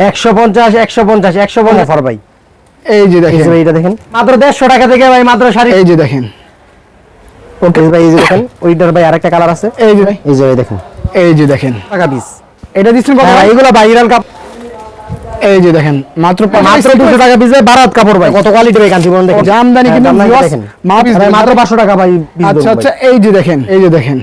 একশো পঞ্চাশ একশো পঞ্চাশ একশো পঞ্চাশ ভাই এই যে দেখেন যে দেখেন মাত্র দেড়শো টাকা থেকে ভাই মাত্র শাড়ি এই যে দেখেন ওকে ভাই এই যে দেখেন ওইটার ভাই আরেকটা কালার আছে এই যে ভাই এই যে ভাই দেখেন এই যে দেখেন টাকা পিস এটা দিচ্ছেন কত হ্যাঁ, ভাই? কাপ এই যে দেখেন মাত্র মাত্র দুশো টাকা পিস ভাই কাপড় ভাই কত কোয়ালিটি ভাই কাঞ্চিপুরম দেখেন জামদানি হ্যাঁ, কিন্তু মাত্র- ভাই, মাত্র পাঁচশো টাকা ভাই আচ্ছা আচ্ছা। এই যে দেখেন এই যে দেখেন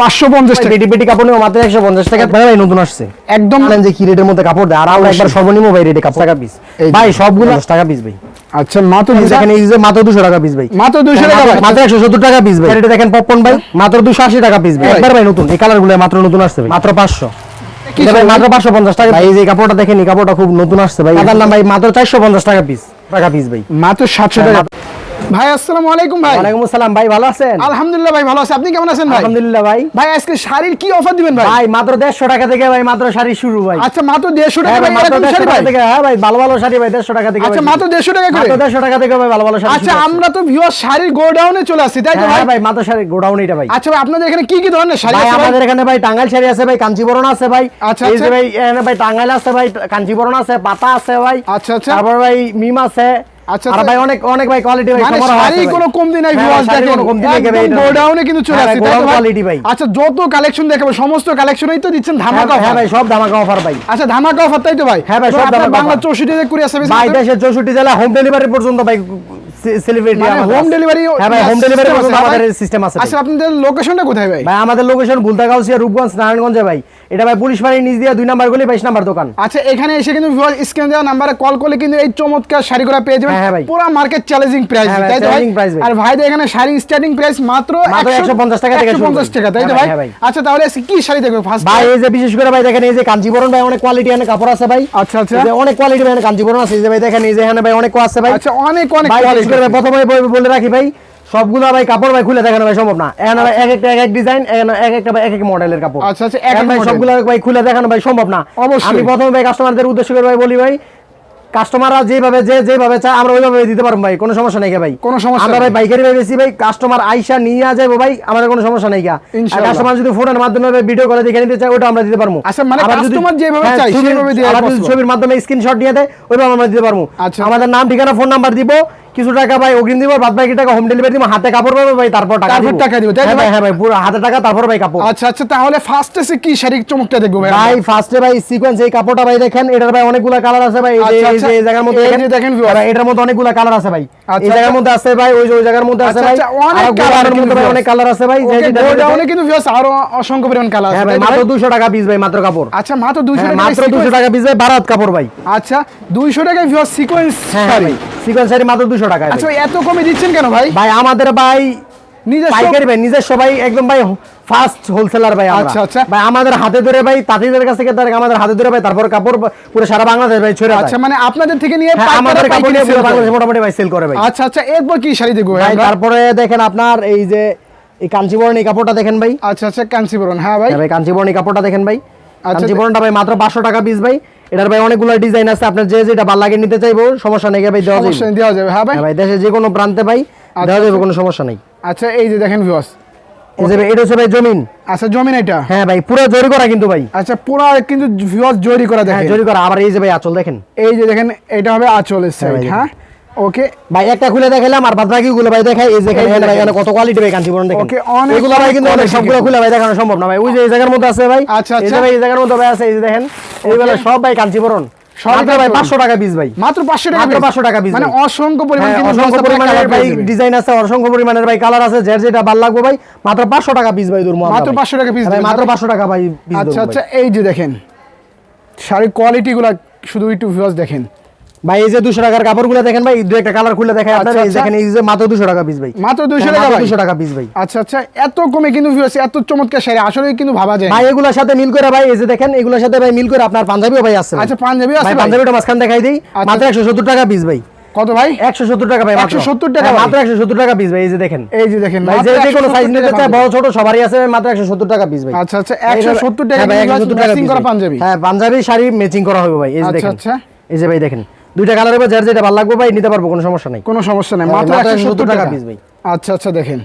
পাঁচশো পঞ্চাশ ভাই, টাকা। বেটি বেটি কাপড় নিও মাত্র একশো পঞ্চাশ টাকা। ভাই ভাই নতুন আসছে। একদম বলেন যে কি রেটের মধ্যে কাপড় দেয় আর আমরা একবার সর্বনিম্ন ভাই রেটে কাপড় টাকা পিস ভাই সবগুলো দশ টাকা পিস ভাই। আচ্ছা মাত্র দেখেন এই যে মাত্র দুশো টাকা পিস ভাই। মাত্র দুইশো টাকা মাত্র একশো সত্তর টাকা পিস ভাই। এটা দেখেন পপকর্ন ভাই মাত্র দুশো আশি টাকা পিস ভাই। ভাই। একবার ভাই নতুন। এই কালার মাত্র নতুন আসছে ভাই। মাত্র পাঁচশো। কি এটা ভাই সব? মাত্র পাঁচশো পঞ্চাশ টাকা ভাই যে কাপড়টা দেখেন এই কাপড়টা খুব নতুন আসছে ভাই। নাম ভাই মাত্র চারশো পঞ্চাশ টাকা পিস টাকা পিস ভাই। মাত্র সাতশো টাকা ভাই আসসালামু আলাইকুম ভাই। ওয়ালাইকুম আসসালাম ভাই ভালো আছেন? আলহামদুলিল্লাহ ভাই ভালো আছে। আপনি কেমন আছেন ভাই? আলহামদুলিল্লাহ ভাই। ভাই আজকে শাড়ির কি অফার দিবেন ভাই? ভাই মাত্র দেড়শো টাকা থেকে ভাই মাত্র শাড়ি শুরু ভাই। আচ্ছা মাত্র দেড়শো টাকা হ্যাঁ ভাই, ভাই মাত্র এরকম দেড়শো শাড়ি টাকা থেকে হ্যাঁ ভাই ভালো ভালো শাড়ি ভাই দেড়শো টাকা থেকে আচ্ছা মাত্র শুরু। দেড়শো টাকা করে? মাত্র দেড়শো টাকা থেকে ভাই ভালো ভালো শাড়ি আচ্ছা আমরা তো ভিউয়ার শাড়ির গোডাউনে চলে আসি তাই তো হ্যাঁ ভাই? ভাই মাত্র শাড়ি গোডাউন এটা ভাই। আচ্ছা ভাই আপনাদের এখানে কি কি ধরনের শাড়ি আছে ভাই? আমাদের এখানে ভাই টাঙ্গাইল শাড়ি আছে ভাই কাঞ্চিবরণ আছে ভাই। আচ্ছা, এই যে আচ্ছা। ভাই এখানে ভাই টাঙ্গাইল আছে ভাই কাঞ্চিবরণ আছে পাতা আছে ভাই। আচ্ছা, আচ্ছা। তারপর ভাই মিম আছে। আচ্ছা, আর। ভাই অনেক অনেক ভাই কোয়ালিটি ভাই মানে শাড়ি কোনো কমতি নাই হ্যাঁ, ভিউয়ার্স দেখেন। কমতি নেই ভাই, গোডাউনে কিন্তু চলে হ্যাঁ, আসছে তাই ভাই? আচ্ছা যত কালেকশন দেখাবো সমস্ত কালেকশনই তো দিচ্ছেন হ্যাঁ ধামাকা হ্যাঁ ভাই সব ধামাকা অফার ভাই। আচ্ছা ধামাকা অফার তাই তো ভাই? হ্যাঁ ভাই, সব ধামাকা বাংলা offer। চৌষট্টি থেকে কুরিয়ার সার্ভিস ভাই দেশের চৌষট্টি জেলা হোম ডেলিভারি পর্যন্ত ভাই সেলিব্রিটি home delivery হ্যাঁ ভাই হোম ডেলিভারি? আমাদের সিস্টেম আছে আচ্ছা আপনাদের লোকেশনটা কোথায় ভাই? ভাই আমাদের লোকেশন বুলতাগাউসিয়া রূপগঞ্জ নারায়ণগঞ্জে ভাই। এটা ভাই পুলিশ বাড়ির নিচ দিয়ে দুই নাম্বার গলি বাইশ নাম্বার দোকান। আচ্ছা এখানে এসে কিন্তু ভিউয়ার স্ক্রিন দেওয়া নাম্বারে কল করলে কিন্তু এই চমৎকার শাড়িগুলো পেয়ে যাবেন। হ্যাঁ, হ্যাঁ ভাই। পুরো মার্কেট চ্যালেঞ্জিং প্রাইস তাই তো ভাই? আর ভাই এখানে শাড়ি স্টার্টিং প্রাইস মাত্র মাত্র 150 টাকা থেকে 150 টাকা তাই তো হ্যাঁ ভাই? হ্যাঁ ভাই। আচ্ছা তাহলে কি শাড়ি দেখবে ফার্স্ট ভাই এই যে বিশেষ করে ভাই দেখেন এই যে কাঞ্চিবরণ ভাই অনেক কোয়ালিটি এখানে কাপড় আছে ভাই। আচ্ছা, আচ্ছা। এই যে অনেক কোয়ালিটি ভাই এখানে কাঞ্চিবরণ আছে। এই যে ভাই দেখেন এই যে এখানে ভাই অনেক আছে ভাই। আচ্ছা অনেক অনেক quality করে ভাই আছে। প্রথমে বলে রাখি ভাই সবগুলো ভাই কাপড় ভাই খুলে দেখানো ভাই সম্ভব না। এখানে ভাই এক একটা এক এক ডিজাইন এক একটা ভাই এক এক মডেলের কাপড়। আচ্ছা, আচ্ছা, এখন ভাই সবগুলো ভাই খুলে দেখানো ভাই সম্ভব না। অবশ্যই। আমি প্রথমে ভাই কাস্টমারদের উদ্দেশ্য করে ভাই বলি ভাই কাস্টমাররা যেভাবে যে যেভাবে চায় আমরা ওইভাবে দিতে পারব ভাই কোনো সমস্যা নেই ভাই। কোনো সমস্যা আমরা ভাই বাইকারি ভাই বেশি ভাই কাস্টমার আইসা নিয়ে যাব ভাই আমাদের কোনো সমস্যা নেই আর কাস্টমার যদি ফোনের মাধ্যমে ভিডিও করে দেখে নিতে চায় ওটা আমরা দিতে পারব। আচ্ছা, মানে customer যেভাবে হ্যাঁ, চায়, ছবির- সেভাবে আবার ছবির মাধ্যমে স্ক্রিনশট নিয়ে দেয় ওইভাবে আমরা দিতে পারব। আচ্ছা। আমাদের নাম ঠিকানা ফোন নাম্বার দিব কিছু টাকা ভাই অগ্রিম দিব বাদ বাকি টাকা হোম ডেলিভারি দিব হাতে কাপড় পাবে ভাই তারপর টাকা তারপর টাকা দিব, তাই হ্যাঁ ভাই? হ্যাঁ ভাই পুরো হাতে টাকা তারপর ভাই কাপড় আচ্ছা আচ্ছা তাহলে ফার্স্ট এসে কি শাড়ি চমকটা দেখব ভাই ভাই ফার্স্টে ভাই সিকোয়েন্স এই কাপড়টা ভাই দেখেন এটার ভাই অনেকগুলা কালার আছে ভাই এই যে- আচ্ছা, এই যে এই আচ্ছা। জায়গার মধ্যে এই দেখেন যে দেখেন। ভাই, এটার মধ্যে অনেকগুলা কালার আছে ভাই এই আচ্ছা, জায়গার আচ্ছা। মধ্যে আছে ভাই ওই যে ওই জায়গার মধ্যে আছে আচ্ছা, ভাই আচ্ছা, অনেক কিন্তু মধ্যে ভাই অনেক কালার আছে ভাই যে ওকে যেটা গোডাউনে কিন্তু viewers আরও অসংখ্য পরিমাণ কালার হ্যাঁ আছে ভাই মাত্র ভাই? 200 টাকা পিস ভাই মাত্র কাপড় আচ্ছা মাত্র 200 হ্যাঁ, টাকা মাত্র 200 টাকা পিস ভাই ভারত কাপড় ভাই আচ্ছা 200 টাকায় ভিউয়ার সিকোয়েন্স হ্যাঁ শাড়ি সিকোয়েন্স শাড়ি মাত্র 200 টাকা আচ্ছা এত কমে দিচ্ছেন কেন ভাই? ভাই আমাদের ভাই নিজস্ব পাইকারি ভাই নিজস্ব ভাই একদম ভাই ফার্স্ট হোলসেলার ভাই আচ্ছা, আচ্ছা। ভাই আমাদের হাতে ধরে ভাই তাঁতিদের কাছ থেকে আমাদের হাতে ধরে ভাই তারপর কাপড় পুরো সারা বাংলাদেশ ভাই ছড়ে আচ্ছা মানে আপনাদের থেকে নিয়ে হ্যাঁ, আমাদের কাপড় নিয়ে পুরো বাংলাদেশ মোটামুটি ভাই সেল করে ভাই। আচ্ছা আচ্ছা এরপর কি শাড়ি দেখব ভাই তারপরে দেখেন আপনার এই যে এই কাঞ্চিবরণ এই কাপড়টা দেখেন ভাই। আচ্ছা আচ্ছা কাঞ্চিপুরন হ্যাঁ ভাই। হ্যাঁ ভাই কাঞ্চিবরণ এই কাপড়টা দেখেন ভাই। আচ্ছা, কাঞ্চিবরণটা ভাই মাত্র পাঁচশো টাকা পিস ভাই। এটার ভাই অনেকগুলো ডিজাইন আছে আপনার যে যেটা ভালো লাগে নিতে চাইব সমস্যা নেই ভাই দেওয়া যাবে দেওয়া যাবে। হ্যাঁ ভাই? হ্যাঁ ভাই দেশে যে কোনো প্রান্তে ভাই দেওয়া যাবে কোনো সমস্যা নেই। আচ্ছা এই যে দেখেন ভিউয়ার্স এই যে ভাই, এটা হচ্ছে ভাই জমিন। আচ্ছা জমিন এটা? হ্যাঁ ভাই পুরো জরি করা কিন্তু ভাই। আচ্ছা পুরো কিন্তু ভিউয়ার্স জরি করা হ্যাঁ দেখেন। জরি করা। আবার এই যে ভাই আঁচল দেখেন। এই যে দেখেন এটা হবে আঁচলের সাইড ভাই, হ্যাঁ? ওকে ভাই একটা খুলে দেখালাম আর বাদ বাকি গুলো ভাই দেখাই এই যে এখানে ভাই কত কোয়ালিটি ভাই কাঞ্চিবরণ দেখেন। Okay, অনেক এগুলো ভাই কিন্তু অনেক সবগুলো খুলে ভাই দেখানো সম্ভব না ভাই। ওই যে এই জায়গার মধ্যে আছে ভাই আচ্ছা, এই আচ্ছা। ভাই এই জায়গার মধ্যে ভাই আছে এই যে দেখেন। এইগুলো সব ভাই কাঞ্চিবরণ সব ভাই কাঞ্চিবরণ। 500 টাকা পিস ভাই। মাত্র 500 টাকা মাত্র piece? 500 টাকা piece মানে অসংখ্য পরিমাণের ভাই ডিজাইন আছে অসংখ্য পরিমাণের ভাই কালার আছে যার যেটা ভালো লাগবে ভাই মাত্র 500 টাকা পিস ভাই মাত্র 500 টাকা ভাই মাত্র? 500 টাকা ভাই আচ্ছা আচ্ছা এই যে দেখেন শাড়ির কোয়ালিটি গুলা শুধু দেখেন। ভাই এই যে 200 টাকার কাপড়গুলো দেখেন ভাই দুই একটা কালার খুলে দেখাই আপনারা আচ্ছা, এই আচ্ছা। দেখেন এই যে মাত্র 200 টাকা পিস ভাই। মাত্র 200 হ্যাঁ, টাকা 200 টাকা পিস ভাই। আচ্ছা আচ্ছা এত কমে কিন্তু ভিউয়ার্স এত চমৎকার শাড়ি আসলে কিন্তু ভাবা যায়। ভাই এগুলোর সাথে মিল করে ভাই এই যে দেখেন এগুলোর সাথে ভাই মিল করে আপনার পাঞ্জাবিও ভাই আছে আচ্ছা পাঞ্জাবি আছে? পাঞ্জাবিটা মাঝখান দেখাই দিই। আচ্ছা। মাত্র 170 টাকা পিস ভাই। কত ভাই? 170 টাকা ভাই মাত্র। 170 টাকা হ্যাঁ? মাত্র 170 টাকা পিস ভাই এই যে দেখেন। এই যে দেখেন ভাই যে কোনো সাইজ নিতে চায় বড় ছোট সবারই আছে মাত্র 170 টাকা পিস ভাই। আচ্ছা আচ্ছা এইভাবে- 170 টাকা হ্যাঁ ভাই, 170 টাকা ম্যাচিং করা পাঞ্জাবি। হ্যাঁ পাঞ্জাবি শাড়ি ম্যাচিং করা হবে ভাই এই যে আচ্ছা, দেখেন। আচ্ছা। এই যে ভাই দেখেন। দুইটা কালার হবে যার যেটা ভালো লাগবে ভাই নিতে পারব কোনো সমস্যা নাই। কোনো সমস্যা নেই মাত্র মাত্র 170 170 টাকা পিস ভাই। আচ্ছা আচ্ছা দেখেন।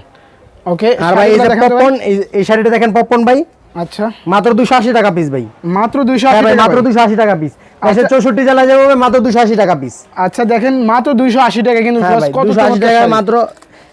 ওকে আর ভাই এই যে পপকর্ন এই শাড়িটা দেখেন পপকর্ন ভাই। আচ্ছা। মাত্র 280 টাকা পিস ভাই। মাত্র 280 হ্যাঁ টাকা মাত্র ভাই। 280 টাকা পিস আচ্ছা। 64 জেলা যাবে মাত্র দুশো আশি টাকা পিস আচ্ছা দেখেন মাত্র দুইশো আশি টাকা কিন্তু হ্যাঁ কত টাকা মাত্র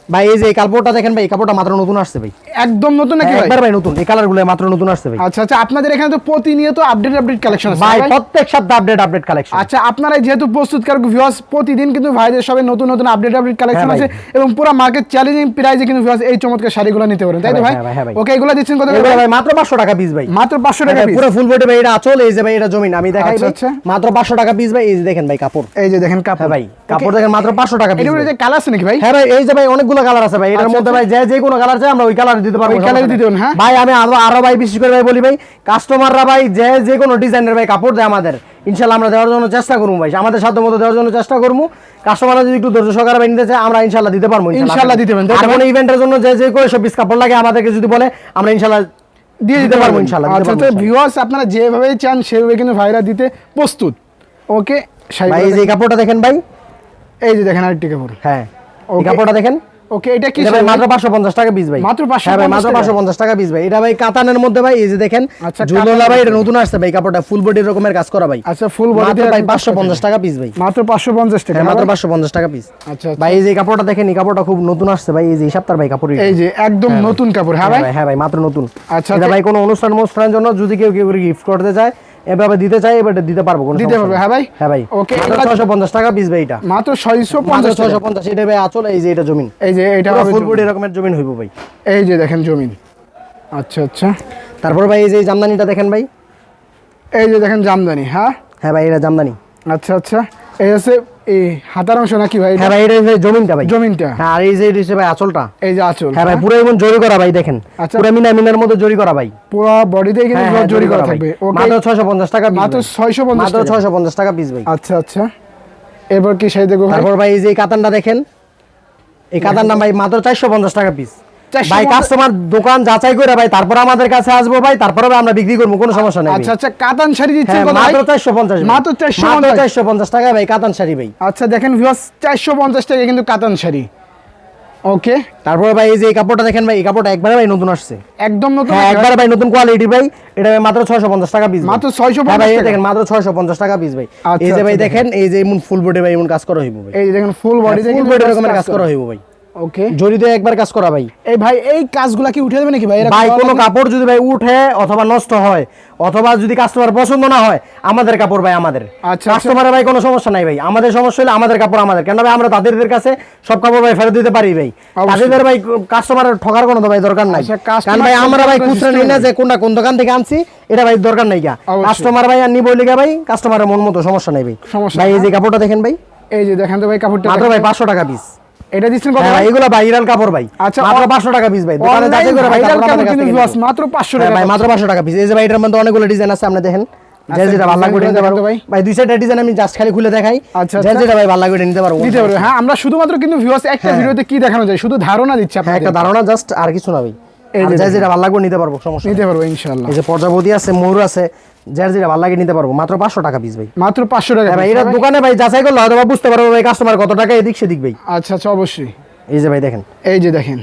ভাই এই যে কাপড়টা দেখেন ভাই এই কাপড়টা মাত্র নতুন আসছে ভাই। একদম নতুন নাকি হ্যাঁ, ভাই? একবার ভাই নতুন এই কালারগুলো মাত্র নতুন আসছে ভাই। আচ্ছা আচ্ছা আপনাদের এখানে তো প্রতিনিয়ত আপডেট আপডেট কালেকশন আছে ভাই? প্রত্যেক সপ্তাহে আপডেট আপডেট কালেকশন আচ্ছা আপনারা যেহেতু প্রস্তুতকারক ভিউয়ার্স প্রতিদিন কিন্তু ভাইদের সবে নতুন নতুন আপডেট আপডেট কালেকশন হ্যাঁ আছে এবং পুরো মার্কেট চ্যালেঞ্জিং প্রাইসে কিন্তু ভিউয়ার্স এই চমৎকার শাড়িগুলো নিতে পারেন তাই তো হ্যাঁ ভাই ভাই, হ্যাঁ। ওকে এগুলো দিচ্ছেন কত ভাই? মাত্র পাঁচশো টাকা পিস ভাই। মাত্র পাঁচশো টাকা হ্যাঁ, piece। পুরো ফুল বডি ভাই এটা আচল এই যে ভাই এটা জমিন আমি দেখাই আচ্ছা, আচ্ছা। মাত্র পাঁচশো টাকা পিস ভাই এই যে দেখেন ভাই কাপড়। এই যে দেখেন কাপড়। হ্যাঁ ভাই কাপড় দেখেন মাত্র পাঁচশো টাকা পিস এটা কালার আছে নাকি ভাই? হ্যাঁ ভাই এই যে ভাই অনেকগুলো কালার আছে ভাই এটার আচ্ছা, মধ্যে ভাই যে যে কোনো কালার চাই আমরা ওই কালার দিতে পারব ওই সমস্যা দিতে হ্যাঁ? ভাই আমি আরও আরও ভাই বিশেষ করে ভাই বলি ভাই কাস্টমাররা ভাই যে যে কোনো ডিজাইনের ভাই কাপড় দেয় আমাদের ইনশাল্লাহ আমরা দেওয়ার জন্য চেষ্টা করব ভাই আমাদের সাধ্য মতো দেওয়ার জন্য চেষ্টা করব। কাস্টমাররা যদি একটু ধৈর্য সহকারে ভাই নিতে চায় আমরা ইনশাল্লাহ দিতে পারব ইনশাল্লাহ দিতে পারবেন, তাই আর কোনো ইভেন্টের জন্য যে যে করে সব কাপড় লাগে আমাদেরকে যদি বলে আমরা ইনশাল্লাহ দিয়ে দিতে পারব ইনশাল্লাহ আচ্ছা তো ভিউয়ার্স আপনারা যেভাবে চান সেভাবে কিন্তু ভাইরা দিতে প্রস্তুত। ওকে ভাই এই যে কাপড়টা দেখেন ভাই। এই যে দেখেন আরেকটি কাপড়। হ্যাঁ এই Okay. কাপড়টা দেখেন। ওকে এটা কি ভাই মাত্র পাঁচশো পঞ্চাশ টাকা পিস ভাই। মাত্র 550 হ্যাঁ ভাই মাত্র টাকা? ভাই। এটা ভাই কাতানের মধ্যে ভাই এই যে দেখেন আচ্ছা, জুলোলা ভাই এটা নতুন আসছে ভাই কাপড়টা ফুল বডি রকমের কাজ করা ভাই। আচ্ছা ফুল বডি ভাই পাঁচশো পঞ্চাশ টাকা পিস ভাই। মাত্র পাঁচশো পঞ্চাশ টাকা হ্যাঁ মাত্র ভাই? পাঁচশো পঞ্চাশ টাকা পিস আচ্ছা আচ্ছা। ভাই এই যে কাপড়টা দেখেন এই কাপড়টা খুব নতুন আসছে ভাই এই যে এই ভাই কাপড় এই যে একদম নতুন কাপড় হ্যাঁ ভাই? হ্যাঁ ভাই মাত্র নতুন। আচ্ছা, এটা আচ্ছা। ভাই কোনো অনুষ্ঠান অনুষ্ঠানের জন্য যদি কেউ কেউ গিফট করতে চায় এভাবে দিতে চাই এবার দিতে পারব কোনো দিতে পারবে, হ্যাঁ ভাই? হ্যাঁ ভাই। ওকে ছয়শো পঞ্চাশ টাকা পিস ভাই এটা। মাত্র ছয়শো পঞ্চাশ ছয়শো পঞ্চাশ এটা ভাই আচল এই যে এটা জমিন। এই যে এটা হবে ফুল বডি রকমের জমিন হইব ভাই। এই যে দেখেন জমিন। আচ্ছা আচ্ছা। তারপর ভাই এই যে জামদানিটা দেখেন ভাই। এই যে দেখেন জামদানি হ্যাঁ? হ্যাঁ ভাই এটা জামদানি। আচ্ছা আচ্ছা। এই হচ্ছে এই হাতার অংশ নাকি ভাই? হ্যাঁ ভাই এটা জমিনটা ভাই। জমিনটা। হ্যাঁ আর এই যে এটা ভাই আঁচলটা। এই যে আঁচল। হ্যাঁ ভাই পুরো এমন জরি করা ভাই দেখেন। আচ্ছা। পুরো মিনা মিনার মধ্যে জরি করা ভাই। পুরো বডিতে কিন্তু হ্যাঁ, হ্যাঁ, জরি করা। থাকবে। মাত্র ছয়শো পঞ্চাশ টাকা মাত্র ভাই। 650 মাত্র টাকা। ছয়শো পঞ্চাশ টাকা পিস ভাই। আচ্ছা আচ্ছা। এরপর কি দেখব ভাই? তারপর ভাই এই যে এই কাতানটা দেখেন। এই কাতানটা ভাই মাত্র চারশো পঞ্চাশ টাকা পিস 450 ভাই কাস্টমার দোকান যাচাই করে ভাই তারপর আমাদের কাছে আসব ভাই তারপরে আমরা বিক্রি করব কোনো সমস্যা নেই আচ্ছা আচ্ছা কাতান শাড়ি দিচ্ছেন হ্যাঁ কত মাত্র চারশো পঞ্চাশ মাত্র 450 মাত্র চারশো পঞ্চাশ টাকা ভাই কাতান শাড়ি ভাই। আচ্ছা দেখেন ভিউয়ার্স চারশো পঞ্চাশ টাকা কিন্তু কাতান শাড়ি। ওকে। তারপরে ভাই এই যে কাপড়টা দেখেন ভাই এই কাপড়টা একবারে ভাই নতুন আসছে। একদম নতুন হ্যাঁ একবারে ভাই নতুন কোয়ালিটি ভাই এটা মাত্র ছয়শো পঞ্চাশ টাকা পিস মাত্র 650 হ্যাঁ ভাই দেখেন মাত্র ছয়শো পঞ্চাশ টাকা পিস ভাই। এই যে ভাই দেখেন। এই যে এমন ফুল বডি ভাই এমন কাজ করা হইব ভাই। এই যে দেখেন ফুল বডি রকমের কাজ করা। হইব ভাই। ওকে জড়িতে একবার কাজ করা ভাই। এই ভাই এই কাজগুলা কি উঠে দেবে নাকি ভাই? ভাই কোনো কাপড় যদি ভাই উঠে অথবা নষ্ট হয় অথবা যদি কাস্টমার পছন্দ না হয় আমাদের কাপড় ভাই আমাদের। আচ্ছা। কাস্টমারের ভাই কোনো সমস্যা নাই ভাই। আমাদের সমস্যা হলে আমাদের কাপড় আমাদের। কেন ভাই আমরা তাদের কাছে সব কাপড় ভাই ফেরত দিতে পারি ভাই। তাদের ভাই কাস্টমারের ঠকার কোনো ভাই দরকার নাই। আচ্ছা, কারণ ভাই আমরা ভাই খুচরা নিই না যে কোনটা কোন দোকান থেকে আনছি এটা ভাই দরকার নাই গা। কাস্টমার ভাই আর নিবই লিগা ভাই কাস্টমারের মন মতো সমস্যা নাই ভাই। ভাই এই যে কাপড়টা দেখেন ভাই। এই যে দেখেন তো ভাই কাপড়টা মাত্র ভাই পাঁচশো টাকা পিস এটা দিচ্ছেন কত হ্যাঁ ভাই? এগুলো ভাইরাল কাপড় ভাই। আচ্ছা, মাত্র অ- পাঁচশো টাকা পিস ভাই। দোকানে যাচাই করে ভাই ভাইরাল কাপড় কিন্তু মাত্র 500 হ্যাঁ টাকা ভাই মাত্র পাঁচশো টাকা পিস এই যে ভাই এটার মধ্যে অনেকগুলো ডিজাইন আছে আপনি দেখেন। যেটা ভালো লাগবে নিতে পারব। ভাই। দুই চারটা ডিজাইন আমি জাস্ট খালি খুলে দেখাই। আচ্ছা। যেটা ভাই ভালো লাগবে নিতে পারব। পারবে। হ্যাঁ আমরা শুধুমাত্র কিন্তু ভিউয়ার্স একটা হ্যাঁ। ভিডিওতে কি দেখানো যায়? শুধু ধারণা দিচ্ছি আপনাদের একটা ধারণা জাস্ট আর কিছু না ভাই। এই যে যে দেখেন। যেটা ভালো লাগবে নিতে পারব সমস্যা নিতে পারব ইনশাআল্লাহ। এই যে প্রজাপতি আছে ময়ূর আছে যার যেটা ভালো লাগে নিতে পারব। মাত্র পাঁচশো টাকা পিস ভাই। মাত্র পাঁচশো টাকা হ্যাঁ ভাই এটা দোকানে ভাই যাচাই করলে হয়তো বুঝতে পারব ভাই কাস্টমার কত টাকা এদিক সেদিক ভাই। আচ্ছা আচ্ছা অবশ্যই। এই যে ভাই দেখেন। এই যে দেখেন।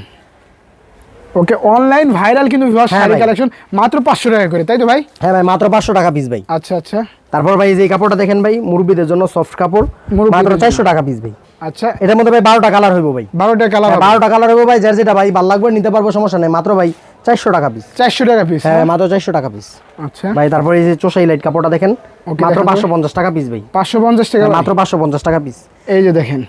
ওকে অনলাইন ভাইরাল কিন্তু ভিউয়ার্স হ্যাঁ শাড়ি কালেকশন মাত্র পাঁচশো টাকা করে তাই তো ভাই? হ্যাঁ ভাই মাত্র পাঁচশো টাকা পিস ভাই। আচ্ছা আচ্ছা। তারপর ভাই এই যে কাপড়টা দেখেন ভাই মুরব্বীদের জন্য সফট কাপড় মাত্র জন্য। চারশো টাকা পিস ভাই। আচ্ছা। এটার মধ্যে ভাই বারোটা কালার হইব ভাই। বারোটা কালার হ্যাঁ, বারোটা কালার হইব ভাই যার যেটা ভাই ভালো লাগবে নিতে পারব সমস্যা নেই। মাত্র ভাই চারশো টাকা পিস চারশো টাকা পিস হ্যাঁ মাত্র চারশো টাকা পিস আচ্ছা। ভাই তারপরে এই যে চোষাই লাইট কাপড়টা দেখেন মাত্র দেখান তো। পাঁচশো পঞ্চাশ টাকা পিস ভাই। পাঁচশো পঞ্চাশ টাকা হ্যাঁ, মাত্র পাঁচশো পঞ্চাশ টাকা পিস এই যে দেখেন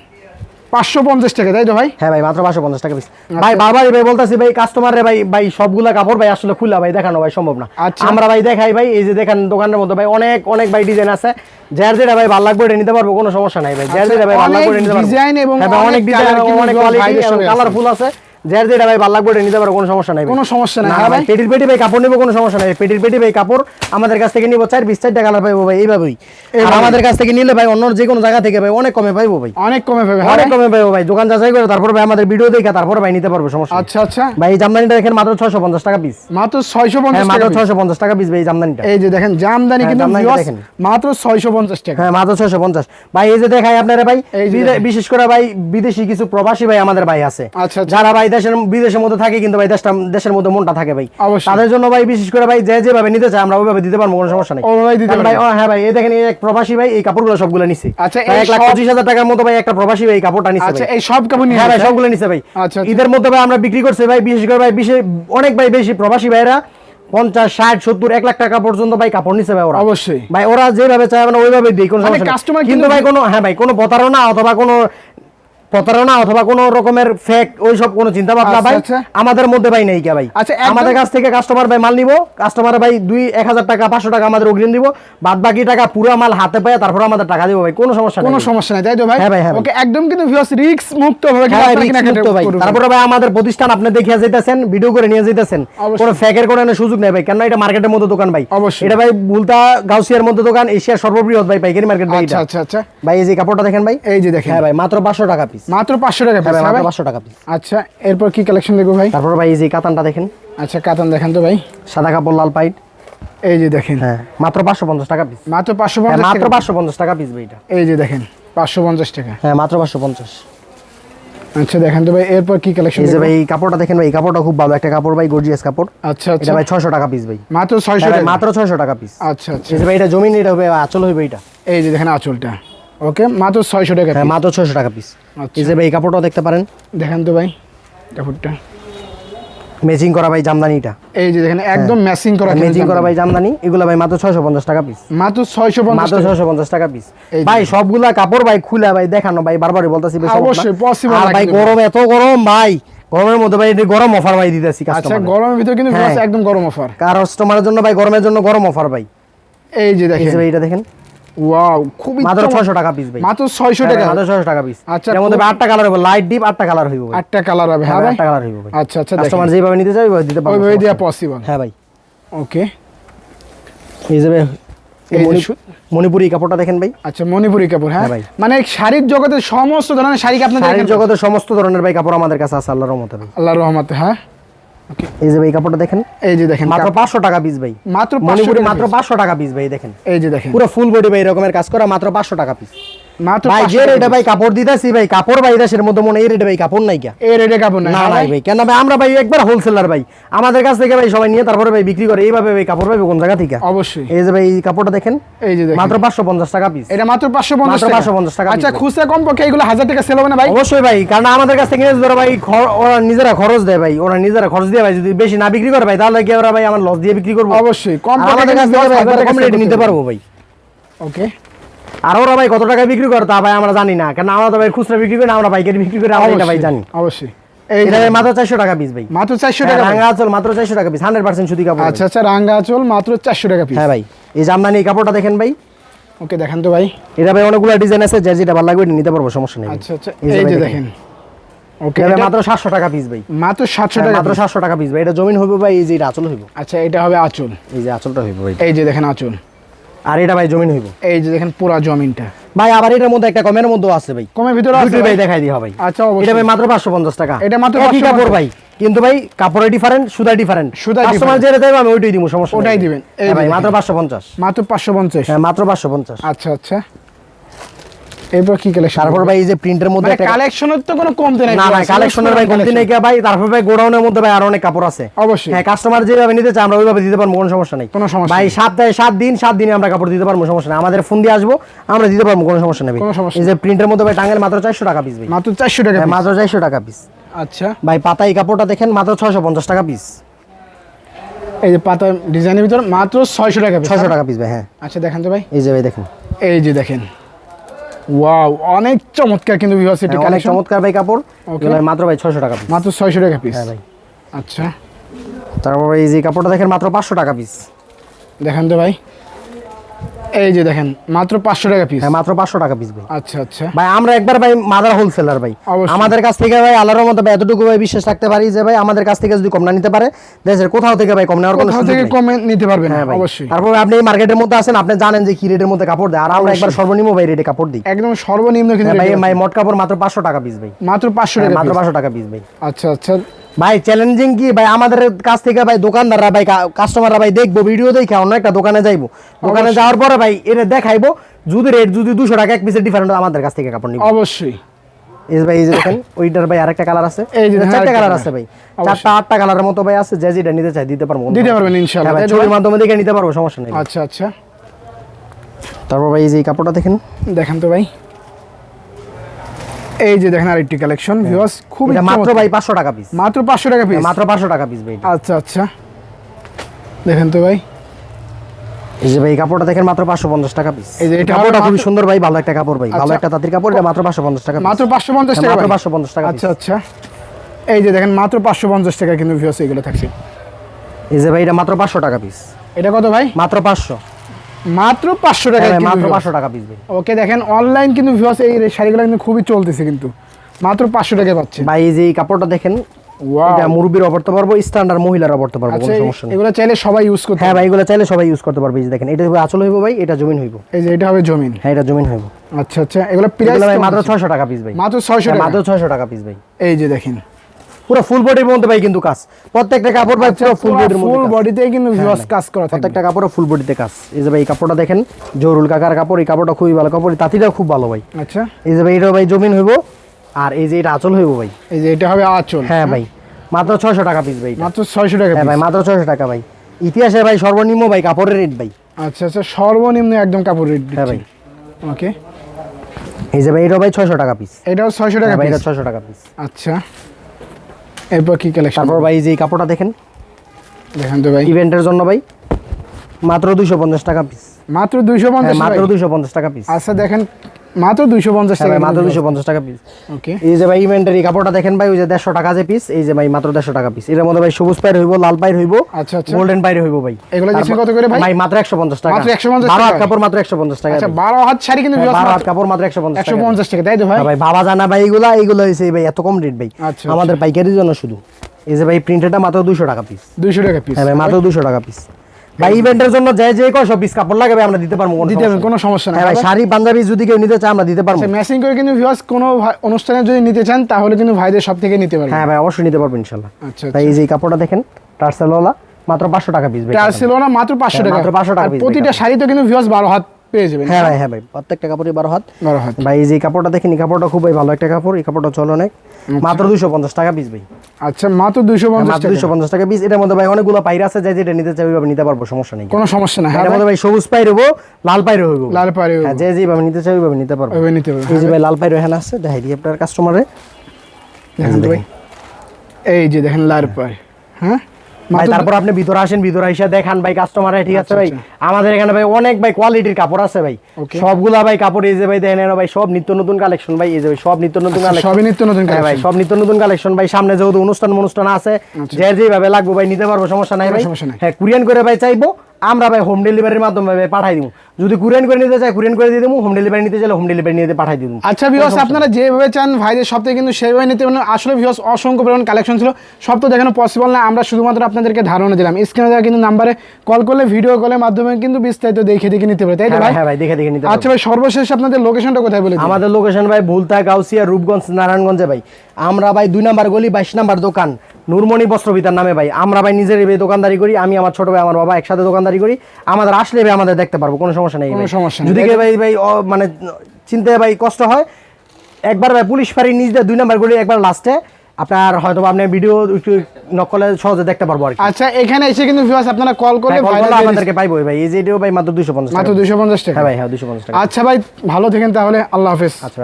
পাঁচশো পঞ্চাশ টাকা তাই তো ভাই? হ্যাঁ ভাই মাত্র পাঁচশো পঞ্চাশ টাকা পিস আচ্ছা। ভাই বারবারই ভাই বলতেছি ভাই কাস্টমারে ভাই ভাই সবগুলা কাপড় ভাই আসলে খুলা ভাই দেখানো ভাই সম্ভব না। আচ্ছা। আমরা ভাই দেখাই ভাই এই যে দেখেন দোকানের মধ্যে ভাই অনেক অনেক ভাই ডিজাইন আছে। যার যেটা ভাই ভালো লাগবে এটা নিতে পারব কোনো সমস্যা নাই ভাই। যার আচ্ছা, যেটা ভাই ভালো লাগবে নিতে পারব। design এবং হ্যাঁ অনেক অনেক ডিজাইন অনেক কোয়ালিটি কালারফুল আছে। যার যেটা ভাই ভালো লাগবে নিতে পারব কোনো সমস্যা নাই কোনো সমস্যা নাই, হ্যাঁ ভাই? পেটির পেটি ভাই কাপড় নিবো কোনো সমস্যা নাই। পেটির পেটি ভাই কাপড় আমাদের কাছ থেকে নিবো চার বিশ চারটা কালার পাইবো ভাই এইভাবেই। আমাদের কাছ থেকে নিলে ভাই অন্য যে কোনো জায়গা থেকে ভাই অনেক কমে পাইবো ভাই। অনেক কমে পাবে হ্যাঁ অনেক কমে পাইবো ভাই। দোকান যাচাই করে তারপর ভাই আমাদের ভিডিও দেখে তারপর ভাই নিতে পারব সমস্যা আচ্ছা আচ্ছা। ভাই এই জামদানিটা দেখেন মাত্র ছয়শো পঞ্চাশ টাকা পিস মাত্র ছয়শো পঞ্চাশ হ্যাঁ মাত্র ছয়শো পঞ্চাশ টাকা পিস ভাই এই জামদানিটা। এই যে দেখেন জামদানি কিন্তু দেখেন। মাত্র ছয়শো পঞ্চাশ টাকা। হ্যাঁ মাত্র ছয়শো পঞ্চাশ। ভাই এই যে দেখাই আপনারা ভাই। বিশেষ করে ভাই বিদেশি কিছু প্রবাসী ভাই আমাদের ভাই আছে। আচ্ছা, আচ্ছা। যারা ভাই দেশের বিদেশের মধ্যে থাকে কিন্তু ভাই দেশটা দেশের মধ্যে মনটা থাকে ভাই। তাদের জন্য ভাই বিশেষ করে ভাই যে যেভাবে নিতে চায় আমরা ওইভাবে দিতে পারব কোনো সমস্যা নেই। ভাই হ্যাঁ ভাই এই দেখেন এই এক প্রবাসী ভাই এই কাপড়গুলো সবগুলো নিছে। আচ্ছা, এক লাখ পঁচিশ হাজার টাকার মতো ভাই একটা প্রবাসী ভাই এই কাপড়টা নিছে আচ্ছা এই সব কাপড় নিয়ে হ্যাঁ ভাই সবগুলো নিছে ভাই। আচ্ছা, আচ্ছা। ঈদের মধ্যে ভাই আমরা বিক্রি করছি ভাই বিশেষ করে ভাই বিশেষ অনেক ভাই বেশি প্রবাসী ভাইরা পঞ্চাশ ষাট সত্তর এক লাখ টাকা পর্যন্ত ভাই কাপড় নিছে ভাই ওরা। অবশ্যই। ভাই ওরা যেভাবে চায় মানে ওইভাবে দিই কোনো মানে সমস্যা কিন্তু- ভাই কোনো হ্যাঁ ভাই কোনো প্রতারণা অথবা কোনো প্রতারণা অথবা কোনো রকমের ফেক ওইসব কোনো চিন্তা ভাবনা আচ্ছা, ভাই আচ্ছা। আমাদের মধ্যে ভাই নেই কে ভাই? আচ্ছা, আমাদের কাছ থেকে কাস্টমার ভাই মাল নিব কাস্টমার ভাই দুই এক হাজার টাকা পাঁচশো টাকা আমাদের অগ্রিম দিব বাদ বাকি টাকা পুরো মাল হাতে পায় তারপর আমাদের টাকা দিব ভাই কোনো সমস্যা কোনো সমস্যা নাই তাই তো ভাই? হ্যাঁ ভাই, হ্যাঁ ওকে একদম কিন্তু ভিউয়ার্স রিস্ক মুক্ত ভাবে কিন্তু হ্যাঁ, মুক্ত ভাই। তারপরে ভাই আমাদের প্রতিষ্ঠান আপনি দেখিয়ে যেতেছেন ভিডিও করে নিয়ে যেতেছেন অবশ্যই। কোনো ফ্যাকের কোনো সুযোগ নেই ভাই কেন এটা মার্কেটের মধ্যে দোকান ভাই। অবশ্যই। এটা ভাই বুলতা গাউসিয়ার মধ্যে দোকান এশিয়ার সর্ববৃহৎ ভাই পাইকারি মার্কেট ভাই আচ্ছা আচ্ছা আচ্ছা। ভাই এই যে কাপড়টা দেখেন ভাই? এই যে দেখেন। হ্যাঁ ভাই মাত্র পাঁচশো টাকা পিস মাত্র পাঁচশো টাকা হ্যাঁ পিস হ্যাঁ মাত্র পাঁচশো টাকা পিস আচ্ছা এরপর কি কালেকশন দেখব ভাই? তারপর ভাই এই যে কাতানটা দেখেন। আচ্ছা কাতান দেখেন তো ভাই। সাদা কাপড় লাল পাইট। এই যে দেখেন। হ্যাঁ মাত্র পাঁচশো পঞ্চাশ টাকা পিস মাত্র পাঁচশো হ্যাঁ পঞ্চাশ মাত্র পাঁচশো পঞ্চাশ টাকা পিস ভাই এটা। এই যে দেখেন পাঁচশো পঞ্চাশ টাকা। হ্যাঁ মাত্র পাঁচশো পঞ্চাশ। আচ্ছা দেখেন তো ভাই এরপর কি কালেকশন এই যে ভাই কাপড়টা দেখেন ভাই কাপড়টা খুব ভালো। একটা কাপড় ভাই গর্জিয়াস কাপড়। আচ্ছা এটা আচ্ছা। ভাই ছয়শো টাকা পিস ভাই। মাত্র ছয়শো হ্যাঁ ভাই, টাকা। মাত্র ছয়শো টাকা পিস আচ্ছা আচ্ছা। এই যে ভাই এটা জমিন এটা হবে আচল হবে এটা। এই যে দেখেন আঁচলটা। ওকে মাত্র ছয়শো টাকা হ্যাঁ মাত্র ছয়শো টাকা পিস আচ্ছা। এই যে ভাই এই কাপড়টাও দেখতে পারেন। দেখেন তো ভাই কাপড়টা। ম্যাচিং করা ভাই জামদানিটা। এই যে দেখেন একদম ম্যাচিং করা ম্যাচিং করা ভাই জামদানি। এগুলো ভাই মাত্র ছয়শো পঞ্চাশ টাকা পিস মাত্র ছয়শো পঞ্চাশ মাত্র ছয়শো পঞ্চাশ টাকা পিস ভাই সবগুলা কাপড় ভাই খুলে ভাই দেখানো ভাই বারবারই বলতেছি ভাই, অবশ্যই, possible আর ভাই গরম এত গরম ভাই। গরমের মধ্যে ভাই গরম অফার ভাই দিতেছি আচ্ছা গরমের ভিতরে কিন্তু হ্যাঁ। একদম গরম অফার কার কাস্টমারের জন্য ভাই গরমের জন্য গরম অফার ভাই। এই যে দেখেন এই যে ভাই এটা দেখেন। ওয়াও খুবই মাত্র চমৎকার। ছয়শো টাকা পিস ভাই। মাত্র ছয়শো হ্যাঁ, টাকা? মাত্র ছয়শো টাকা পিস আচ্ছা, এর মধ্যে কালার হবে লাইট ডিপ আটটা কালার হইব ভাই। আটটা কালার হবে হ্যাঁ হ্যাঁ আটটা কালার হইব ভাই। আচ্ছা আচ্ছা কাস্টমার যেভাবে নিতে চাই দিতে পারব ওইভাবে সমস্যা পসিবল হ্যাঁ ভাই। ওকে এই যে ভাই, এই যে মণি- সু- মণিপুরি কাপড়টা দেখেন ভাই। আচ্ছা মণিপুরি কাপড় হ্যাঁ? হ্যাঁ ভাই। মানে শাড়ির জগতের সমস্ত ধরনের শাড়ি আপনাদের শাড়ির জগতের সমস্ত ধরনের ভাই কাপড় আমাদের কাছে আছে আল্লাহর রহমতে আল্লাহর রহমতে হ্যাঁ? এই যে ভাই কাপড়টা দেখেন। এই যে দেখেন মাত্র কাপ- পাঁচশো টাকা পিস ভাই। মাত্র মণিপুরি টাকা মাত্র piece। পাঁচশো টাকা পিস ভাই দেখেন। এই যে দেখেন। পুরো ফুল বডি ভাই এরকমের কাজ করা মাত্র পাঁচশো টাকা পিস ভাই যে রেটে ভাই কাপড় দিতেছি ভাই কাপড় ভাই দেশের মধ্যে মনে এই রেটে ভাই কাপড় নাই কা এই রেটে কাপড় নাই না নাই ভাই? কেন ভাই আমরা ভাই একবার হোলসেলার ভাই। আমাদের কাছ থেকে ভাই সবাই নিয়ে তারপরে ভাই বিক্রি করে এইভাবে ভাই কাপড় পাবে কোন জায়গা থেকে? অবশ্যই। এই যে ভাই এই কাপড়টা দেখেন এই যে দেখেন। মাত্র পাঁচশো পঞ্চাশ টাকা পিস এটা মাত্র পাঁচশো পঞ্চাশ মাত্র 550 টাকা আচ্ছা খুচরা কম পক্ষে এগুলো টাকা সেল হবে না ভাই? অবশ্যই ভাই কারণ আমাদের কাছ থেকে ধরো ভাই ওরা নিজেরা খরচ দেয় ভাই ওরা নিজেরা খরচ দিয়ে ভাই যদি বেশি না বিক্রি করে ভাই তাহলে কি ওরা ভাই আমার লস দিয়ে বিক্রি করব? অবশ্যই কম আমাদের কাছ থেকে ভাই কম রেটে নিতে পারব। ভাই। ওকে আর ওরা ভাই কত টাকায় বিক্রি করে তা ভাই আমরা জানি না। কারণ আমরা তো ভাই খুচরা বিক্রি করি না আমরা পাইকারি বিক্রি করি আমরা এটা ভাই জানি। অবশ্যই। এই এটা যে ভাই মাত্র চারশো টাকা পিস ভাই। মাত্র চারশো হ্যাঁ, টাকা ভাই। রাঙা মাত্র চারশো টাকা পিস হান্ড্রেড পার্সেন্ট সুতি কাপড় আচ্ছা আচ্ছা রাঙ্গা আঁচল মাত্র চারশো টাকা পিস হ্যাঁ ভাই এই জামদানি এই কাপড়টা দেখেন ভাই। ওকে দেখেন তো ভাই। এটা ভাই অনেকগুলো ডিজাইন আছে যে যেটা ভালো লাগবে নিতে পারব সমস্যা নেই আচ্ছা আচ্ছা এই যে দেখেন। ওকে এটা মাত্র সাতশো টাকা পিস ভাই। মাত্র সাতশো হ্যাঁ, টাকা মাত্র piece। সাতশো টাকা পিস ভাই। এটা জমিন হইব ভাই এই যে এটা আঁচল হইব। আচ্ছা এটা হবে আচল। এই যে আঁচলটা হইব ভাই। এই যে দেখেন আঁচল। আর এটা ভাই জমিন হইব। এই যে দেখেন পুরা জমিনটা। ভাই আবার এটার মধ্যে একটা কমের মধ্যেও আছে ভাই। কমের ভিতরে আছে? ভাই? দেখাই দিই ভাই। আচ্ছা এটা অবশ্যই। ভাই মাত্র পাঁচশো পঞ্চাশ টাকা। এটা মাত্র 550 কাপড় ভাই কিন্তু ভাই কাপড়ে ডিফারেন্ট সুদা ডিফারেন্ট সুদা কাস্টমার। যেটা দেবে আমি ওইটাই দিব সমস্যা ওইটাই ওটাই দিবেন। এই হ্যাঁ ভাই মাত্র দেখেন। পাঁচশো পঞ্চাশ। মাত্র পাঁচশো পঞ্চাশ। হ্যাঁ মাত্র পাঁচশো পঞ্চাশ। আচ্ছা আচ্ছা। এরপর কি কালেকশন তারপর ভাই এই যে প্রিন্টের মধ্যে একটা কালেকশনের তো কোনো কমতে নাই না না কালেকশনের ভাই কমতি নেই কে ভাই তারপর ভাই গোডাউনের মধ্যে ভাই আর অনেক কাপড় আছে। অবশ্যই। হ্যাঁ কাস্টমার যেভাবে নিতে চায় আমরা ওইভাবে দিতে পারব কোনো সমস্যা নেই। কোনো সমস্যা ভাই সপ্তাহে সাত দিন সাত দিনে আমরা কাপড় দিতে পারব সমস্যা নেই। আমাদের ফোন দিয়ে আসব আমরা দিতে পারব কোনো সমস্যা নেই কোনো সমস্যা এই যে প্রিন্টের মধ্যে ভাই টাঙ্গের মাত্র চারশো টাকা পিস ভাই। মাত্র চারশো টাকা হ্যাঁ, মাত্র চারশো টাকা পিস আচ্ছা। ভাই পাতা এই কাপড়টা দেখেন মাত্র ছয়শো পঞ্চাশ টাকা পিস এই যে পাতা ডিজাইনের ভিতর মাত্র ছয়শো টাকা piece, ছয়শো হ্যাঁ? টাকা পিস ভাই হ্যাঁ। আচ্ছা দেখেন তো ভাই। এই যে ভাই দেখেন। এই যে দেখেন। ওয়াও অনেক চমৎকার কিন্তু ভিউয়ার্সিটি হ্যাঁ, অনেক কালেকশন চমৎকার ভাই কাপড়. এগুলো মাত্র ভাই ছয়শো টাকা পিস মাত্র ছয়শো টাকা পিস হ্যাঁ ভাই। আচ্ছা। তারপর এই যে কাপড়টা দেখেন মাত্র পাঁচশো টাকা পিস দেখেন তো ভাই। এই যে দেখেন মাত্র পাঁচশো টাকা পিস হ্যাঁ মাত্র পাঁচশো টাকা পিস ভাই। আচ্ছা আচ্ছা। ভাই আমরা একবার ভাই মাদার হোলসেলার ভাই। আমাদের কাছ থেকে ভাই আল্লাহর মতো ভাই এতটুকু ভাই বিশ্বাস রাখতে পারি যে ভাই আমাদের কাছ থেকে যদি কম না নিতে পারে দেশের কোথাও থেকে ভাই কম নেওয়ার কোনো সুযোগ থেকে। কমে নিতে পারবেন হ্যাঁ ভাই। অবশ্যই। তারপর আপনি এই মার্কেটের মধ্যে আছেন আপনি জানেন যে কি রেটের মধ্যে কাপড় দেয়। আর আমরা একবার সর্বনিম্ন ভাই রেটে কাপড় দিই। একদম সর্বনিম্ন কিন্তু হ্যাঁ ভাই আছে। মোট কাপড় মাত্র পাঁচশো টাকা পিস ভাই। মাত্র পাঁচশো হ্যাঁ, টাকা মাত্র piece। পাঁচশো টাকা পিস ভাই। আচ্ছা আচ্ছা। ভাই চ্যালেঞ্জিং কি? ভাই আমাদের কাছ থেকে ভাই দোকানদাররা ভাই কাস্টমাররা ভাই দেখব ভিডিও দেখে অন্য একটা দোকানে যাইবো। দোকানে যাওয়ার পরে ভাই এটা দেখাইবো যদি রেট যদি দুশো টাকা এক পিসের ডিফারেন্ট আমাদের কাছ থেকে কাপড় নিবো। অবশ্যই। এই ভাই এই যে দেখেন ওইটার ভাই আরেকটা কালার আছে। এই যে চারটা কালার আছে ভাই। চারটা আটটা কালারের মতো ভাই আছে যে যেটা নিতে চাই দিতে পারব দিতে পারবেন ইনশাআল্লাহ, হ্যাঁ ভাই, ছবির মাধ্যমে দেখে নিতে পারব সমস্যা নেই। আচ্ছা আচ্ছা। তারপর ভাই এই যে কাপড়টা দেখেন। দেখেন তো ভাই। এই যে দেখেন আরেকটি কালেকশন ভিউয়ার্স খুব মাত্র ভাই পাঁচশো টাকা পিস মাত্র পাঁচশো টাকা পিস মাত্র পাঁচশো টাকা পিস ভাই আচ্ছা আচ্ছা। দেখেন তো ভাই। এই যে ভাই কাপড়টা দেখেন মাত্র পাঁচশো পঞ্চাশ টাকা পিস এই যে এটা কাপড়টা খুবই সুন্দর ভাই ভালো একটা কাপড় ভাই। ভালো আচ্ছা। একটা তাঁতির কাপড় এটা মাত্র পাঁচশো পঞ্চাশ টাকা মাত্র পাঁচশো পঞ্চাশ টাকা মাত্র ভাই? 550 টাকা আচ্ছা আচ্ছা। এই যে দেখেন মাত্র পাঁচশো পঞ্চাশ টাকা কিন্তু ভিউয়ার্স এগুলো থাকছে। এই যে ভাই এটা মাত্র পাঁচশো টাকা পিস এটা কত ভাই? মাত্র পাঁচশো। মাত্র পাঁচশো টাকা হ্যাঁ মাত্র পাঁচশো টাকা পিস ওকে দেখেন অনলাইন কিন্তু ভিউয়ার্স এই শাড়িগুলো কিন্তু খুবই চলতেছে কিন্তু। মাত্র পাঁচশো টাকা পাচ্ছে। ভাই এই যে এই কাপড়টা দেখেন এটা মুরব্বীর অপরতে পারব স্ট্যান্ডার্ড মহিলার অপরতে পারব আচ্ছা কোনো সমস্যা নেই। এগুলো চাইলে সবাই ইউজ করতে হ্যাঁ ভাই এগুলো চাইলে সবাই ইউজ করতে পারবে এই যে দেখেন এটা আচল হইব ভাই এটা জমিন হইব। এই যে এটা হবে জমিন। হ্যাঁ এটা জমিন হইব। আচ্ছা আচ্ছা এগুলো প্রাইস মাত্র ছয়শো টাকা পিস ভাই। মাত্র টাকা। মাত্র ছয়শো টাকা পিস ভাই। এই যে দেখেন। পুরো ফুল বডির মধ্যে ভাই কিন্তু কাজ। প্রত্যেকটা কাপড় ভাই পুরো ফুল বডির মধ্যে ফুল বডিতে কিন্তু ভিউয়ার্স কাজ করা প্রত্যেকটা কাপড় ফুল বডিতে কাজ। এই যে ভাই এই কাপড়টা দেখেন জহুরুল কাকার কাপড় এই কাপড়টা খুবই ভালো কাপড় তাঁতিটাও খুব ভালো ভাই। আচ্ছা। এই যে ভাই এটা ভাই জমিন হইব আর এই যে এটা আচল হইব ভাই। এই যে এটা হবে আঁচল হ্যাঁ ভাই মাত্র ছয়শো টাকা পিস ভাই মাত্র ছয়শো টাকা হ্যাঁ ভাই মাত্র ছয়শো টাকা ভাই। ইতিহাসে ভাই সর্বনিম্ন ভাই কাপড়ের রেট ভাই। আচ্ছা আচ্ছা সর্বনিম্ন একদম কাপড়ের রেট হ্যাঁ ভাই। ওকে এই যে ভাই এটা ভাই ছয়শো টাকা পিস এটাও ছয়শো টাকা হ্যাঁ ভাই এটা piece। ছয়শো টাকা পিস আচ্ছা। এরপর কি কালেকশন তারপর ভাই যে কাপড়টা দেখেন দেখেন তো ভাই। ইভেন্টের জন্য ভাই মাত্র দুইশো পঞ্চাশ টাকা পিস মাত্র দুইশো পঞ্চাশ মাত্র দুইশো পঞ্চাশ টাকা পিস আচ্ছা দেখেন মাত্র দুইশো পঞ্চাশ হ্যাঁ টাকা মাত্র দুইশো পঞ্চাশ টাকা পিস ওকে এই যে ভাই ইভেন্টের এই কাপড়টা দেখেন ভাই ওই যে দেড়শো টাকা যে পিস এই যে ভাই মাত্র দেড়শো টাকা পিস এর মধ্যে ভাই সবুজ পায়ের হইব লাল পায়ের হইব আচ্ছা, আচ্ছা। গোল্ডেন পায়ের হইব ভাই। এগুলো দিচ্ছেন কত করে ভাই? ভাই মাত্র একশো পঞ্চাশ টাকা। মাত্র 150 বারো হাত কাপড় মাত্র একশো পঞ্চাশ টাকা। আচ্ছা ভাই। বারো হাত শাড়ি কিন্তু হ্যাঁ, viewers বারো হাত কাপড় মাত্র একশো পঞ্চাশ একশো টাকা পঞ্চাশ টাকা তাই তো ভাই? হ্যাঁ ভাই বাবা জানা ভাই এগুলা এইগুলো হয়েছে ভাই এত কম রেট ভাই। আচ্ছা, আমাদের পাইকারির জন্য শুধু। এই যে ভাই প্রিন্টেডটা মাত্র দুশো টাকা পিস দুইশো টাকা পিস হ্যাঁ ভাই মাত্র দুশো টাকা পিস ভাই ইভেন্টের জন্য যে যে কয় সব পিস কাপড় আমরা দিতে পারব দিতে নেই। কোনো সমস্যা নাই। হ্যাঁ ভাই শাড়ি পাঞ্জাবি যদি কেউ নিতে চায় আমরা দিতে পারব। ম্যাচিং করে কিন্তু ভিউয়ার্স কোনো অনুষ্ঠানে যদি নিতে চান তাহলে কিন্তু ভাইদের সব থেকে নিতে পারবেন। হ্যাঁ ভাই অবশ্যই নিতে পারব ইনশাল্লাহ। আচ্ছা তাই এই যে কাপড়টা দেখেন টার্সেলওয়ালা মাত্র পাঁচশো টাকা পিস ভাই মাত্র পাঁচশো হ্যাঁ, টাকা। মাত্র 500 টাকা প্রতিটা শাড়ি তো কিন্তু ভিউয়ার্স বারো হাত পেয়ে যাবেন হ্যাঁ ভাই হ্যাঁ ভাই প্রত্যেকটা কাপড়ই বারো হাত। বারো হাত। ভাই এই যে কাপড়টা দেখেন এই কাপড়টা খুব ভাই ভালো একটা কাপড় এই কাপড়টা চলো অনেক মাত্র দুইশো পঞ্চাশ টাকা পিস ভাই। আচ্ছা মাত্র দুইশো পঞ্চাশ টাকা। দুইশো পঞ্চাশ টাকা পিস এটার মধ্যে ভাই অনেকগুলো পাইর আছে যাই যেটা নিতে চাই ওইভাবে নিতে পারব সমস্যা নেই। কোনো সমস্যা না হ্যাঁ এটার? মধ্যে ভাই সবুজ পাইর হব লাল পাইর হইব। লাল পাড়ে হ্যাঁ যে যেভাবে নিতে চাই ওইভাবে নিতে পারব। ওইভাবে নিতে পারব এই যে ভাই লাল পাইর এখানে আছে দেখাই দিই আপনার কাস্টমারে দেখেন ভাই। এই যে দেখেন লাল পাড়ে হ্যাঁ? ভাই তারপর আপনি ভিতরে আসেন ভিতরে এসে দেখান ভাই কাস্টমার ঠিক আছে আচ্ছা, ভাই? আমাদের এখানে ভাই অনেক ভাই কোয়ালিটির কাপড় আছে ভাই। সবগুলা ভাই কাপড় এই যে ভাই দেখেন ভাই সব নিত্য নতুন কালেকশন ভাই এই যে ভাই সব নিত্য নতুন কালেকশন সবই নিত্য নতুন হ্যাঁ ভাই সব নিত্য নতুন কালেকশন ভাই সামনে যেহেতু অনুষ্ঠান অনুষ্ঠান আছে আচ্ছা। যে যেভাবে লাগবে ভাই নিতে পারব সমস্যা নাই ভাই। হ্যাঁ কুরিয়ান করে ভাই চাইব আমরা ভাই হোম ডেলিভারির মাধ্যমে ভাই পাঠাই দিব। যদি কুরিয়ান করে নিতে চাই কুরিয়ান করে দিয়ে দেবো হোম ডেলিভারি নিতে চাইলে হোম ডেলিভারি নিয়ে পাঠাই দিব। আচ্ছা ভিউয়ার্স আপনারা যেভাবে চান ভাইদের থেকে কিন্তু সেইভাবে নিতে পারেন আসলে ভিউয়ার্স অসংখ্য পরিমাণ কালেকশন ছিল। সব তো দেখানো পসিবল না আমরা শুধুমাত্র আপনাদেরকে ধারণা দিলাম। স্ক্রিনে দেওয়া কিন্তু নাম্বারে কল করলে ভিডিও কলের মাধ্যমে কিন্তু বিস্তারিত দেখে দেখে নিতে পারে। তাই তো হ্যাঁ ভাই? হ্যাঁ ভাই দেখে দেখে নিতে আচ্ছা ভাই সর্বশেষ আপনাদের লোকেশনটা কোথায় বলে আমাদের লোকেশন ভাই ভুলতা গাউসিয়া রূপগঞ্জ নারায়ণগঞ্জে ভাই। আমরা ভাই দুই নাম্বার গলি বাইশ নাম্বার দোকান। নুরমণি বস্ত্রবিতার নামে ভাই। আমরা ভাই নিজের দোকানদারি করি আমি আমার ছোট ভাই আমার বাবা একসাথে দোকানদারি করি। আমাদের আসলে ভাই আমাদের দেখতে পারব কোনো সমস্যা নেই সমস্যা নেই। যদি ভাই ভাই মানে চিনতে ভাই কষ্ট হয় একবার ভাই পুলিশ ফাঁড়ি নিজ দিয়ে দুই নাম্বার গুলি একবার লাস্টে আপনার হয়তো আপনি ভিডিও একটু নকলে সহজে দেখতে পারব আর কি। আচ্ছা এখানে এসে কিন্তু ভিউয়ার্স আপনারা কল করে হ্যাঁ, আপনাদেরকে করলে আমাদেরকে পাইবো ভাই। এই যে এটাও ভাই মাত্র দুশো পঞ্চাশ মাত্র দুইশো পঞ্চাশ টাকা। হ্যাঁ ভাই হ্যাঁ দুশো পঞ্চাশ টাকা। আচ্ছা ভাই ভালো থাকেন তাহলে। আল্লাহ হাফেজ। আচ্ছা